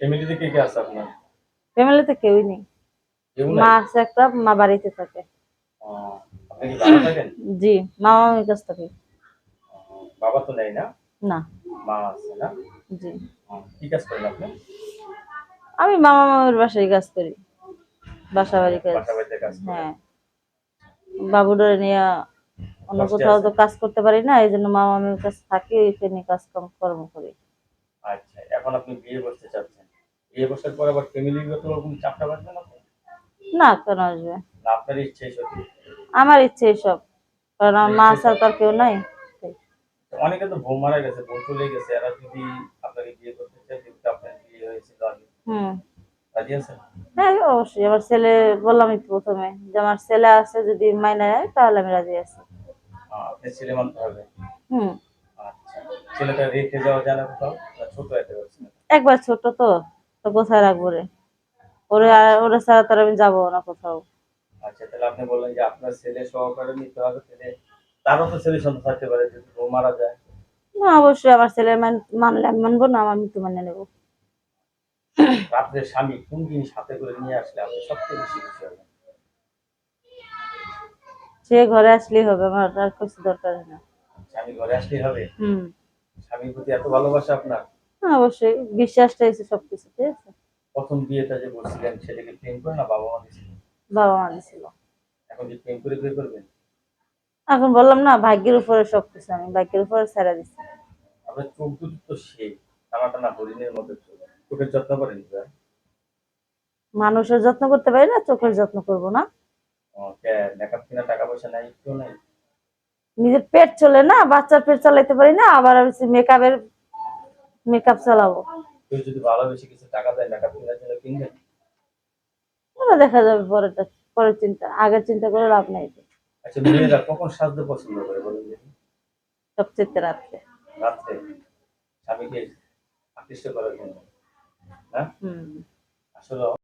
ফ্যামিলিতে কে কে আছে আপনার? ফ্যামিলিতে কেউই নেই। মা আছে একটা মা বাড়িতে থাকে। জি মা মামির কাছ থেকে। বাবা তো নেই না? না। মা আছে না? জি। কি কাজ করেন আপনি? আমি মামা মামির বাসায় কাজ করি। বাসা বাড়ি কাজ হ্যাঁ। বাবুডারে নিয়ে অন্য কোথাও তো কাজ করতে পারি না এই জন্য মামা মামির কাছে থাকি এখানে কাজ কাম কর্ম করি। আচ্ছা এখন আপনি বিয়ে করতে চাচ্ছেন? পর আবার ফ্যামিলিগত ওরকম চাপটা না কেন আসবে। আপনার ইচ্ছে আমার ইচ্ছে এইসব কারণ আমার মা ছাড়া তো আর কেউ নাই। অনেকে তো বউ মারা গেছে বউ চলে গেছে। এরা যদি আপনাকে বিয়ে করতে চায় যেহেতু আপনার বিয়ে হয়েছিল আগে। হুম। হ্যাঁ অবশ্যই। আমার ছেলে বললামই প্রথমে যে আমার ছেলে আছে যদি মাইনে নেয় তাহলে আমি রাজি আছি। আহ, ছেলে মানতে হবে? হুম। আচ্ছা। ছেলেটা রেখে যাওয়া যায় না ছোট একবার ছোট তো। তো কোথায় রাখব রে? ওরে ওরে ছাড়া তো আমি যাব না কোথাও। আচ্ছা তাহলে আপনি বললেন যে আপনার ছেলে সহকারে নিতে হবে ছেলে তারও তো ছেলে সন্তান থাকতে পারে যদি বউ মারা যায়। না অবশ্যই আমার ছেলে মানলে আমি মানবো না আমার মৃত্যু মানে নেব। রাত্রে স্বামী কোন জিনিস হাতে করে নিয়ে আসলে আপনি সবচেয়ে বেশি খুশি হবেন? সে ঘরে আসলেই হবে আমার আর কিছু দরকার না স্বামী ঘরে আসলেই হবে? হুম। স্বামীর প্রতি এত ভালোবাসা আপনার? অবশ্যই বিশ্বাসটা এসে সবকিছু ঠিক আছে? প্রথম বিয়েটা যে বলছিলেন প্রেম করে না বাবা মা বাবা মা দিছিল এখন কি প্রেম করে বিয়ে করবেন? এখন বললাম না ভাগ্যের উপরে সবকিছু আমি ভাগ্যের উপরে ছেড়ে দিচ্ছি আপনার চোখ দুটো তো সেই টানা টানা হরিণের চোখ। চোখের যত্ন করেন মানুষের যত্ন করতে পারি না চোখের যত্ন করব না। মেকআপ কিনা টাকা পয়সা নাই একটু নাই? নিজের পেট চলে না বাচ্চার পেট চালাইতে পারি না আবার মেকআপের মেকআপ চালাবো। কেউ যদি ভালোবেসে কিছু টাকা দেয় মেকআপ কেনার জন্য কিনবেন ওরা দেখা যাবে পরেরটা পরের চিন্তা আগের চিন্তা করে লাভ নাই তো। আচ্ছা মেয়েরা কখন সাজতে পছন্দ করে বলুন দেখি? সবচেয়ে রাত্রে। রাত্রে? স্বামীকে আকৃষ্ট করার জন্য। হ্যাঁ? আসলে